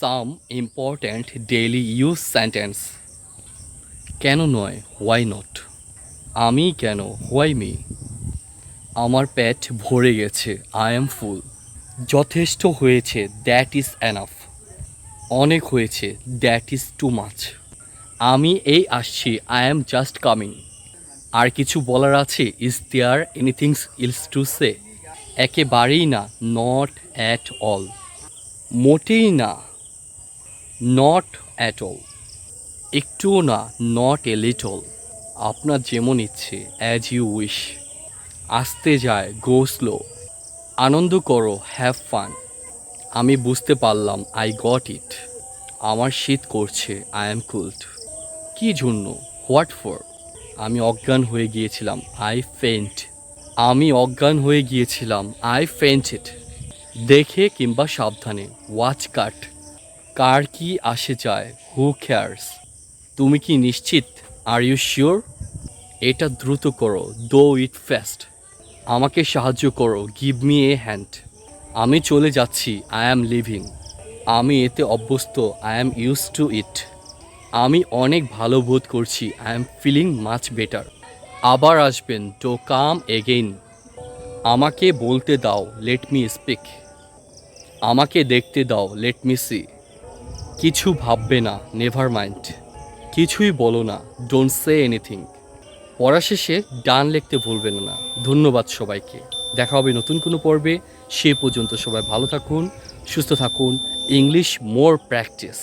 Some important daily use sentence কেন নয় why not আমি কেন হোয়াই মি আমার পেট ভরে গেছে আই এম ফুল যথেষ্ট হয়েছে দ্যাট ইজ এনাফ অনেক হয়েছে দ্যাট ইজ টু মাচ আমি এই আসছি আই এম জাস্ট কামিং আর কিছু বলার আছে? Is there anythings else to say একেবারেই না নট অ্যাট অল মোটেই না। নট অ্যাট অল একটুও না নট এ লিটল আপনার যেমন ইচ্ছে অ্যাজ ইউ উইশ আসতে যায় গো স্লো আনন্দ করো হ্যাভ ফান আমি বুঝতে পারলাম আই গট ইট আমার শীত করছে আই অ্যাম কুলড কী জন্য? হোয়াট ফর আমি অজ্ঞান হয়ে গিয়েছিলাম আই ফেন্ট আমি অজ্ঞান হয়ে গিয়েছিলাম আই ফেন্টেড দেখে কিংবা সাবধানে ওয়াচ কাট কার কি আসে যায়? হু কেয়ার্স তুমি কি নিশ্চিত? আর ইউ শিওর এটা দ্রুত করো। দো ইট ফাস্ট আমাকে সাহায্য করো। গিভ মি এ হ্যান্ড আমি চলে যাচ্ছি। আই অ্যাম লিভিং আমি এতে অভ্যস্ত। I am use to it আমি অনেক ভালো বোধ করছি। I am feeling much better আবার আসবেন। টু কাম এগেইন আমাকে বলতে দাও। লেট মি স্পিক আমাকে দেখতে দাও। লেট মি সি কিছু ভাববে না নেভার মাইন্ড কিছুই বলো না ডোন্ট সে এনিথিং পড়া শেষে ডান লিখতে ভুলবেন না ধন্যবাদ সবাইকে। দেখা হবে নতুন কোনো পর্বে। সে পর্যন্ত সবাই ভালো থাকুন, সুস্থ থাকুন। ইংলিশ মোর প্র্যাকটিস